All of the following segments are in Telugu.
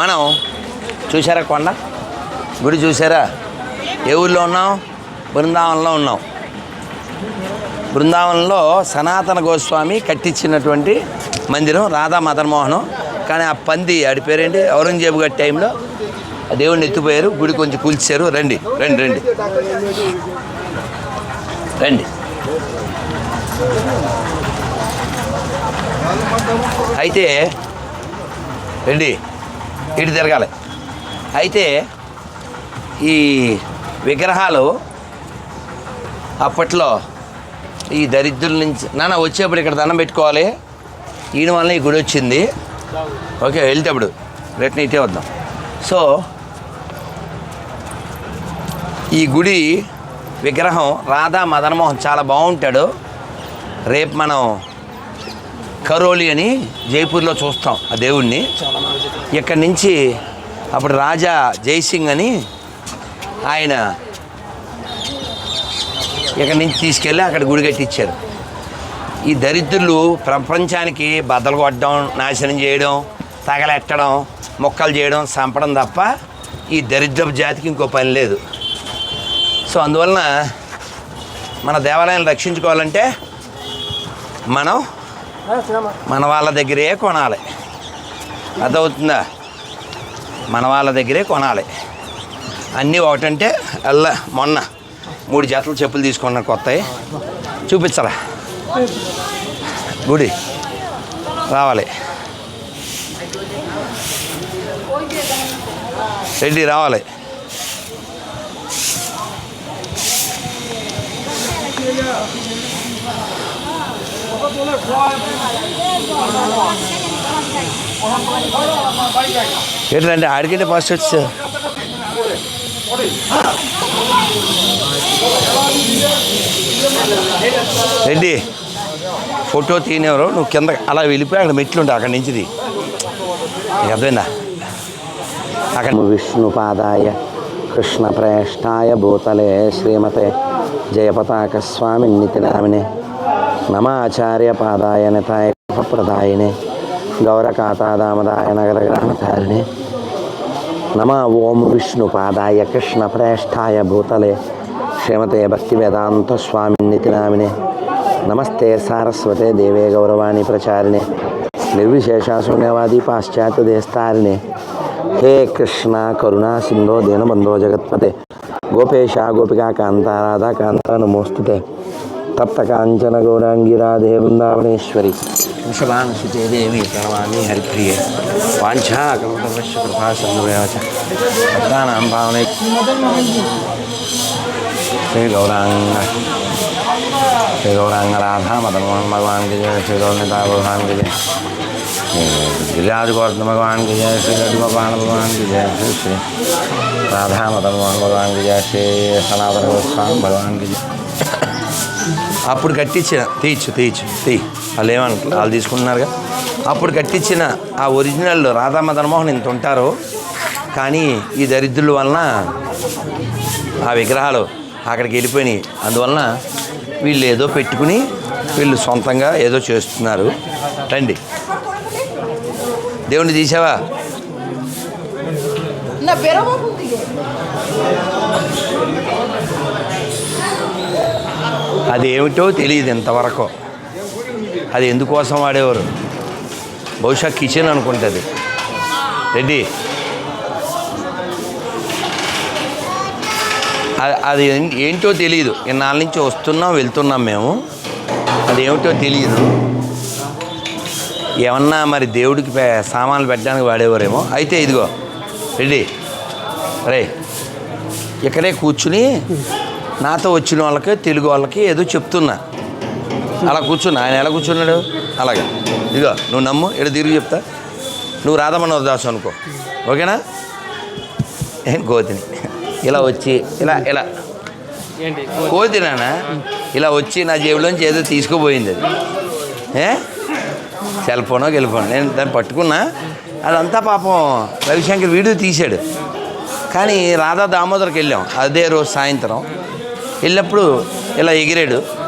మనం చూసారా కొండ? గుడి చూసారా ఏ ఊళ్ళో ఉన్నాం? బృందావనంలో ఉన్నాం. బృందావనంలో సనాతన గోస్వామి కట్టించినటువంటి మందిరం రాధా మదన్మోహనం. కానీ ఆ పంది ఆడి పేరేంటి? ఔరంగజేబు గారి టైంలో ఆ దేవుడిని ఎత్తిపోయారు గుడి కొంచెం కూల్చారు రండి రండి రండి. రండి. అయితే రండి. ఇటు తిరగాలి. అయితే ఈ విగ్రహాలు అప్పట్లో ఈ దరిద్రుల నుంచి నాన్న వచ్చేప్పుడు ఇక్కడ దండం పెట్టుకోవాలి. ఈయన వల్ల ఈ గుడి వచ్చింది. ఓకే వెళ్తేప్పుడు. రిటర్న్ ఇటే వద్దాం. సో ఈ గుడి విగ్రహం రాధా మదనమోహన్ చాలా బాగుంటాడు. రేపు మనం కరోలి అని జైపూర్లో చూస్తాం ఆ దేవుణ్ణి. ఇక్కడి నుంచి? అప్పుడు రాజా జైసింగ్ అని ఆయన ఇక్కడి నుంచి తీసుకెళ్ళి అక్కడ గుడి కట్టించారు. ఈ దరిద్రులు ప్రపంచానికి బద్దలు కొట్టడం నాశనం చేయడం తగలెట్టడం మొక్కలు చేయడం చంపడం తప్ప ఈ దరిద్రపు జాతికి ఇంకో పని లేదు. సో అందువలన మన దేవాలయాన్ని రక్షించుకోవాలంటే మనం మన వాళ్ళ దగ్గరే కొనాలి. అర్థమవుతుందా? మన వాళ్ళ దగ్గరే కొనాలి. అన్నీ ఒకటంటే అల్ల మొన్న మూడు జతలు చెప్పులు తీసుకున్నా కొత్తవి చూపించరా? గుడి. రావాలి. రెడ్డి రావాలి. ఏంటంటే ఆడికంటే ఫస్ట్ వచ్చా. రెడ్డి ఫోటో తీయనివ్వరు నువ్వు కింద అలా వెళ్ళిపోయి అక్కడ మెట్లుండే అక్కడి నుంచి తీ. అర్థమైందా? అక్కడ విష్ణుపాదాయ కృష్ణ ప్రేష్టాయ భూతలే శ్రీమతే జయపతాక స్వామి నితినామినే నమాచార్య పాదాయ నితాయ ప్రదాయనే గౌరకాతాదామదాయ నగర గ్రామచారిణే నమ ఓం విష్ణు పాదాయ కృష్ణ ప్రేష్టాయ భూతలే శ్రీమతే భక్తి వేదాంత స్వామినితి నామిని నమస్తే సారస్వతే దేవే గౌరవాణి ప్రచారిణి నిర్విశేష శూన్యవాది పాశ్చాత్య దేస్తారిణి హే కృష్ణ కరుణా సింధో దీనబంధో జగత్పతే గోపేశ గోపికా కాంత రాధా కాంత నమోస్తుతే తప్త కాంచన గౌరాంగి రాధే బృందావనేశ్వరి వృషభానుసుతే దేవి ప్రణమామి హరిప్రియ వాంఛా కల్పవశ్య కృపా సంగవేవచ భక్తానాం భావనే श्री गौरांग श्री गौरांग राधा मदन मोहन भगवान की जय श्री गौरता भगवान की जय गिरिराज गौतम भगवान की जय श्री लड्डू गोपाल भगवान की जय श्री श्री राधा मदन मोहन भगवान की जय श्री सनातन गोस्वामी भगवान की जय అప్పుడు కట్టించిన తీయచ్చు తీయచ్చు తీ వాళ్ళు ఏమనుకో వాళ్ళు తీసుకుంటున్నారుగా. అప్పుడు కట్టించిన ఆ ఒరిజినల్ రాధా మదన్ మోహన్ ఇంత ఉంటారు. కానీ ఈ దరిద్రుల వలన ఆ విగ్రహాలు అక్కడికి వెళ్ళిపోయినాయి. అందువలన వీళ్ళు ఏదో పెట్టుకుని వీళ్ళు సొంతంగా ఏదో చేస్తున్నారు. రండి. దేవుణ్ణి తీసావా? Na beira eu vou conseguir. అది ఏమిటో తెలియదు ఇంతవరకు. అది ఎందుకోసం వాడేవారు? బహుశా కిచెన్ అనుకుంటుంది. రెడ్డి. అది- అది ఏంటో తెలియదు ఇన్నాళ్ళ నుంచి వస్తున్నాం వెళ్తున్నాం మేము. అది ఏమిటో తెలియదు ఏమన్నా మరి దేవుడికి సామాన్లు పెట్టడానికి వాడేవారేమో. అయితే ఇదిగో రెడ్డి. రే ఇక్కడే కూర్చుని నాతో వచ్చిన వాళ్ళకి తెలుగు వాళ్ళకి ఏదో చెప్తున్నా. అలా కూర్చున్నా. ఆయన ఎలా కూర్చున్నాడు? అలాగే. ఇదిగో నువ్వు నమ్ము ఇక్కడ తిరిగి చెప్తా. నువ్వు రాధమనోహర్ దాసు అనుకో. ఓకేనా? ఏం కోతిని? ఇలా వచ్చి ఇలా ఇలా. కోతినానా ఇలా వచ్చి నా జేబులోంచి ఏదో తీసుకుపోయింది అది. ఏ? సెల్ ఫోనో గెలిఫోన్ నేను దాన్ని పట్టుకున్నా. అదంతా పాపం రవిశంకర్ వీడియో తీశాడు. కానీ రాధా దామోదర్కి వెళ్ళాం. అదే రోజు సాయంత్రం. వెళ్ళినప్పుడు ఇలా ఎగిరాడు.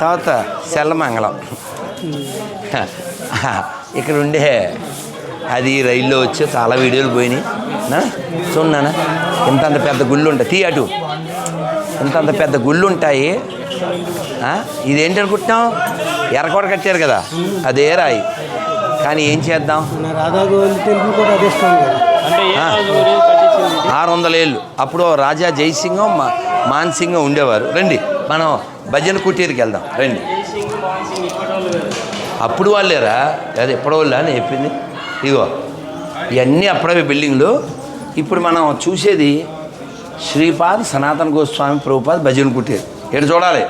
తర్వాత సెల్లమంగళం. ఇక్కడ ఉండే అది రైల్లో వచ్చి చాలా వీడియోలు పోయినాయి. నా చూడనా ఇంత అంత పెద్ద గుళ్ళు ఉంటాయి తీ అటు. ఇంత అంత పెద్ద గుళ్ళు ఉంటాయి ఆ? ఇదేంటి అనుకుంటున్నాం ఎర్రకోట కట్టారు కదా. అదే రాయి. కానీ ఏం చేద్దాం? ఆరు వందల ఏళ్ళు. అప్పుడు రాజా జైసింగం మా మాన్సింగం ఉండేవారు. రండి. మనం భజన కుటీరికి వెళ్దాం రండి. ఇప్పటి వాళ్ళు అప్పుడు వాళ్ళేరా లేదా ఎప్పుడో వాళ్ళ అని చెప్పింది. ఇగో ఇవన్నీ అప్పుడవి బిల్డింగ్లు. ఇప్పుడు మనం చూసేది శ్రీపాద్ సనాతన గోస్వామి ప్రభుపాద్ భజన కుటీర్. ఇక్కడ చూడాలి?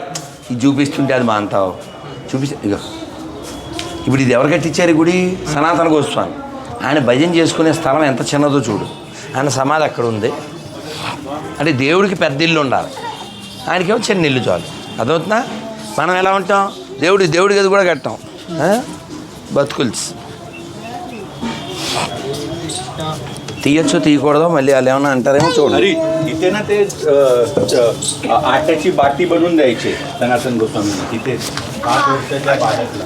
ఇది చూపిస్తుంటే అది మా అంతావు చూపిస్తే ఇగో ఇప్పుడు ఇది ఎవరు కట్టించారు గుడి? సనాతన గోస్వామి. ఆయన భజన చేసుకునే స్థలం ఎంత చిన్నదో చూడు. ఆయన సమాధి అక్కడ ఉంది. అంటే దేవుడికి పెద్ద ఇల్లు ఉండాలి. ఆయనకేమో చిన్న ఇల్లు చాలు అదవుతుందా మనం ఎలా ఉంటాం దేవుడి దేవుడి గది కూడా కట్టాం ఆ? బతుకుల్స్ తీయచ్చో తీయకూడదో మళ్ళీ వాళ్ళు ఏమన్నా అంటారేమో చూడండి अरे तिथे ना ते अ, अ, आट्याची बाटी बनवून द्यायचे सनातन गोस्वामी तिथे पाच वर्षाच्या बाळातला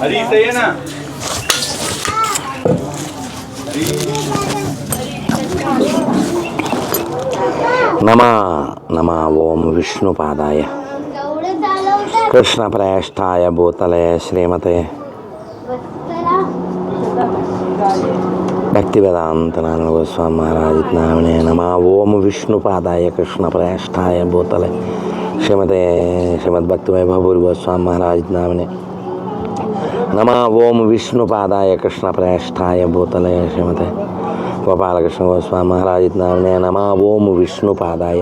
अरे इथे ये ना నమా नम नम, ओम विष्णुपादाय। कृष्णप्रयष्ठाय भूतलय श्रीमते। भक्तिवेदांत गोस्वामी महाराज नामने नम, ओम विष्णुपादाय कृष्णप्रयष्ठाय भूतलय श्रीमते, श्रीमद्भक्तिमय भभुर गोस्वामी महाराज नामने नम, ओम विष्णुपादाय कृष्णप्रयष्ठाय भूतले श्रीमते। కృష్ణప్రేష్టాయ భూతలే శ్రీమతే గోపాలకృష్ణ గోస్వామి మహారాజ్ నామినే నమ ఓం విష్ణుపాదాయ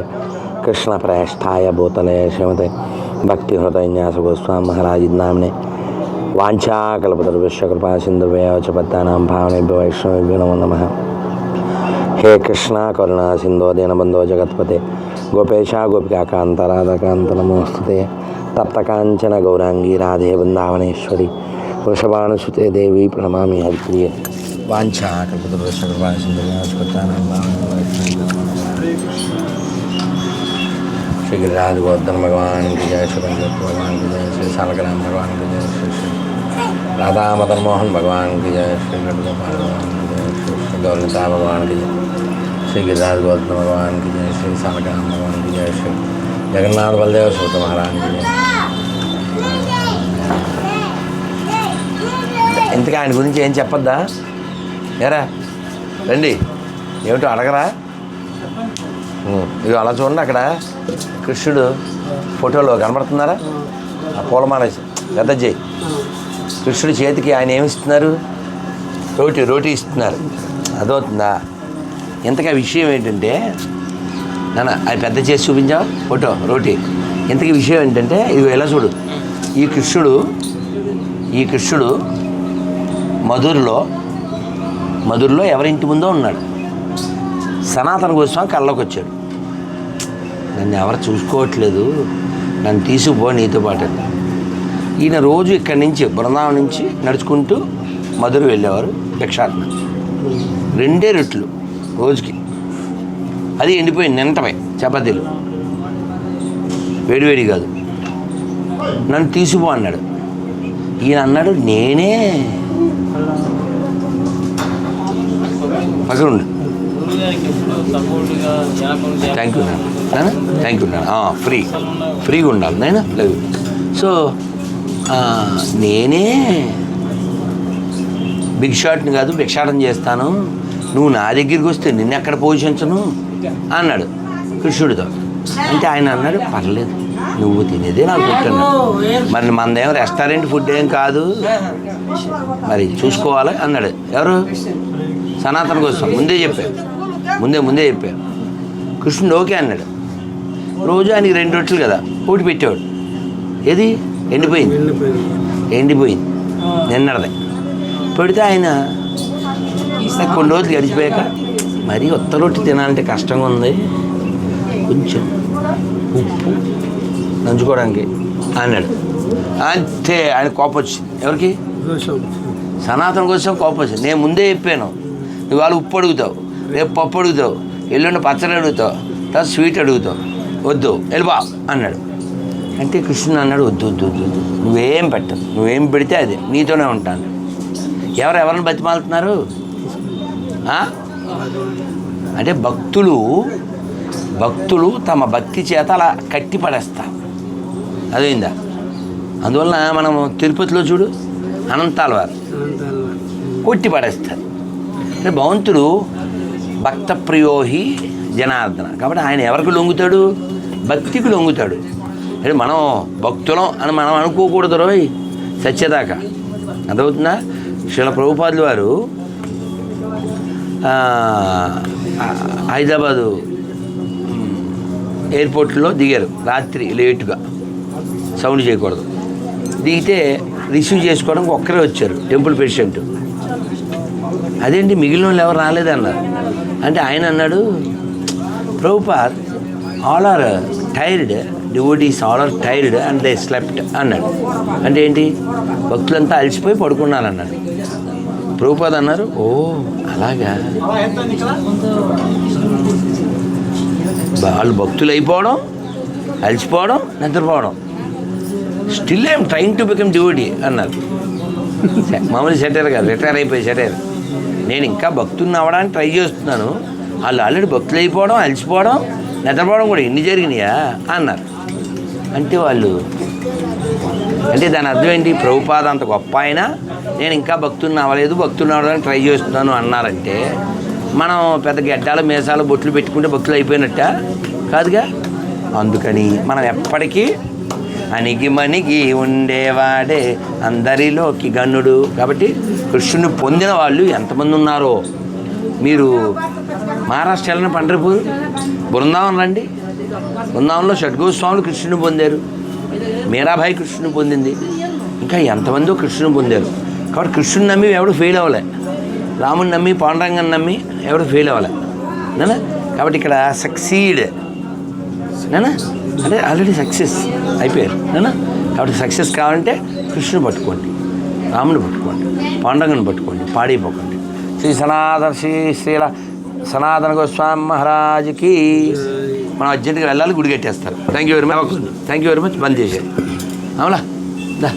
కృష్ణప్రేష్టాయ భూతలే శ్రీమతే భక్తి హృదయన్యాస గోస్వామి మహారాజ్ నామినే వాంఛాకల్పతరుభ్యశ్చ కృపా సింధుభ్యవచ పత్తానాం భావనేభ్య వైష్ణవేభ్యో నమో నమః హే కృష్ణ కరుణా సింధో దీనబంధో జగత్పతే గోపేశ గోపికాకాంత రాధకాంత నమోస్తుతే తప్తకాంచన గౌరాంగీ రాధే బృందావనేశ్వరి వృషభానుసుతే దేవి ప్రణమామి హరిప్రియ వాంఛ శ్రీ గిరిరాజ గోవర్ధన భగవాన్కి జయ శ్రీ భగవాన్కి జయ శ్రీ సాలకరామ భగవాన్కి జయ శ్రీ శ్రీ రాధా మదన్ మోహన్ భగవాన్కి జయ శ్రీ గణగోపాల్ భగవాన్కి జయ శ్రీ శ్రీ గౌరవతా భగవాన్కి జయ శ్రీ గిరిరాజ గోవర్ధన భగవాన్కి జయ శ్రీ సాలకరామ భగవాన్కి జయ శ్రీ జగన్నాథ బలదేవ సూత మహారాజ్కి జయ ఇంతగా ఆయన గురించి ఏం చెప్పద్దా ఏరా రండి. ఏమిటో అడగరా? ఇది అలా చూడండి అక్కడ. కృష్ణుడు ఫోటోలో కనబడుతున్నారా? ఆ పూలమాల పెద్ద చేయి కృష్ణుడి చేతికి ఆయన ఏమి ఇస్తున్నారు? రోటీ రోటీ ఇస్తున్నారు. అదవుతుందా? ఇంతగా విషయం ఏంటంటే నాన్న అది పెద్ద చేసి చూపించావా? ఫోటో రోటీ. ఇంతకీ విషయం ఏంటంటే ఇది ఎలా చూడు. ఈ కృష్ణుడు ఈ కృష్ణుడు మధురలో మధురలో ఎవరింటి ముందో ఉన్నాడు. సనాతన గోస్వామి కళ్ళలోకి వచ్చాడు నన్ను ఎవరు చూసుకోవట్లేదు. నన్ను తీసుకుపో నీతో పాటు ఈయన రోజు ఇక్కడి నుంచి బృందావనం నుంచి నడుచుకుంటూ మధుర వెళ్ళేవారు భిక్షాటన. రెండే రొట్లు రోజుకి. అది ఎండిపోయింది నింటమే చపాతీలు. వేడివేడి కాదు. నన్ను తీసుకుపో అన్నాడు. ఈయన అన్నాడు నేనే పక్కన ఉండు. థ్యాంక్ యూ నాన్న. థ్యాంక్ యూ నాన్న. Ah, ఫ్రీ ఫ్రీగా ఉండాలి నేను లేదు. సో నేనే బిగ్ షాట్ని కాదు భిక్షాటం చేస్తాను. నువ్వు నా దగ్గరికి వస్తే నిన్ను ఎక్కడ పోషించను? అన్నాడు కృష్ణుడితో. అంటే ఆయన అన్నాడు పర్లేదు. నువ్వు తినేదే నాకు పుట్టినాడు మరి మనదేం రెస్టారెంట్ ఫుడ్ ఏం కాదు? మరి చూసుకోవాలి అన్నాడు. ఎవరు? సనాతన కోసం ముందే చెప్పారు. ముందే ముందే చెప్పారు. కృష్ణుడు ఓకే అన్నాడు. రోజు ఆయనకి రెండు రొట్టెలు కదా ఒకటి పెట్టేవాడు. ఏది? ఎండిపోయింది. ఎండిపోయింది. నిన్నడది పెడితే ఆయన కొన్ని రోజులు గడిచిపోయాక మరీ ఒత్త రొట్టె తినాలంటే కష్టంగా ఉంది. కొంచెం ఉప్పు నంచుకోవడానికి అన్నాడు. అంతే ఆయన కోపం వచ్చింది. ఎవరికి? సనాతన కోసం కోపం వచ్చింది. నేను ముందే చెప్పాను. ఇవాళ ఉప్పు అడుగుతావు. రేపు పప్పు అడుగుతావు. ఎల్లుండి పచ్చడి అడుగుతావు. తర్వాత స్వీట్ అడుగుతావు. వద్దు. వెళ్ళిపా అన్నాడు. అంటే కృష్ణుడు అన్నాడు వద్దు వద్దు వద్దు వద్దు. నువ్వేం పెట్టదు నువ్వేం పెడితే అదే. నీతోనే ఉంటాను. ఎవరు ఎవరిని బతిమాలుతున్నారు? అంటే భక్తులు భక్తులు తమ భక్తి చేత అలా కట్టి పడేస్తారు అదేందా? అందువలన మనం తిరుపతిలో చూడు అనంతాల వారు కొట్టి పడేస్తారు అంటే భగవంతుడు భక్త ప్రియోహి జనార్దన. కాబట్టి ఆయన ఎవరికి లొంగుతాడు? భక్తికి లొంగుతాడు. అంటే మనం భక్తులం అని మనం అనుకోకూడదు రోయ్. సత్యదాకా. అర్థమవుతుందా? శిల ప్రభుపాదులు వారు హైదరాబాదు ఎయిర్పోర్ట్లో దిగారు. రాత్రి లేటుగా. సౌండ్ చేయకూడదు. దిగితే రిసీవ్ చేసుకోవడానికి ఒక్కరే వచ్చారు. టెంపుల్ పేషెంట్ అదేంటి మిగిలిన వాళ్ళు ఎవరు రాలేదన్నారు. అంటే ఆయన అన్నాడు Prabhupad all are tired devotees all are tired and they slept అన్నాడు. అంటే ఏంటి? భక్తులంతా అలసిపోయి పడుకున్నారన్నాడు. ప్రభుపాద్ అన్నారు ఓ అలాగా. వాళ్ళు భక్తులు అయిపోవడం అలసిపోవడం నిద్రపోవడం. Still I'm trying to become devotee అన్నారు. మామూలు సెటైర్ కాదు రిటైర్ అయిపోయి సెటైర్. నేను ఇంకా భక్తుని అవ్వడానికి ట్రై చేస్తున్నాను. వాళ్ళు ఆల్రెడీ భక్తులు అయిపోవడం అలసిపోవడం నిద్రపోవడం కూడా ఎన్ని జరిగినాయా? అన్నారు. అంటే వాళ్ళు అంటే దాని అర్థం ఏంటి? ప్రభుపాద అంత గొప్ప అయినా నేను ఇంకా భక్తుని అవ్వలేదు భక్తుని అవ్వడానికి ట్రై చేస్తున్నాను అన్నారంటే మనం పెద్ద గడ్డాలు మీసాలు బొట్లు పెట్టుకుంటే భక్తులు అయిపోయినట్ట? కాదుగా? అందుకని మనం ఎప్పటికీ అణిగి మణిగి ఉండేవాడే అందరిలోకి గనుడు. కాబట్టి కృష్ణుని పొందిన వాళ్ళు ఎంతమంది ఉన్నారో మీరు మహారాష్ట్ర వెళ్ళిన పండ్రపూర్ బృందావనం రండి. బృందావనంలో షడ్గోస్వాములు కృష్ణుని పొందారు. మీరాబాయి కృష్ణుని పొందింది. ఇంకా ఎంతమందో కృష్ణుని పొందారు. కాబట్టి కృష్ణుని నమ్మి ఎవడు ఫెయిల్ అవ్వలే. రాముని నమ్మి పాండురంగని నమ్మి ఎవడు ఫెయిల్ అవ్వలే. కాబట్టి ఇక్కడ సక్సీడ్ నేనా? అంటే ఆల్రెడీ సక్సెస్ అయిపోయారు. నేనా? కాబట్టి సక్సెస్ కావాలంటే కృష్ణుని పట్టుకోండి రాముని పట్టుకోండి పాండురంగని పట్టుకోండి పాడైపోకండి శ్రీ సనాతన శ్రీ శ్రీల సనాతన గోస్వామి మహారాజుకి మనం అర్జెంటుగా వెళ్ళాలి గుడి కట్టేస్తారు. Thank you very much thank you very much బంద్ చేసేది అవునా? దా.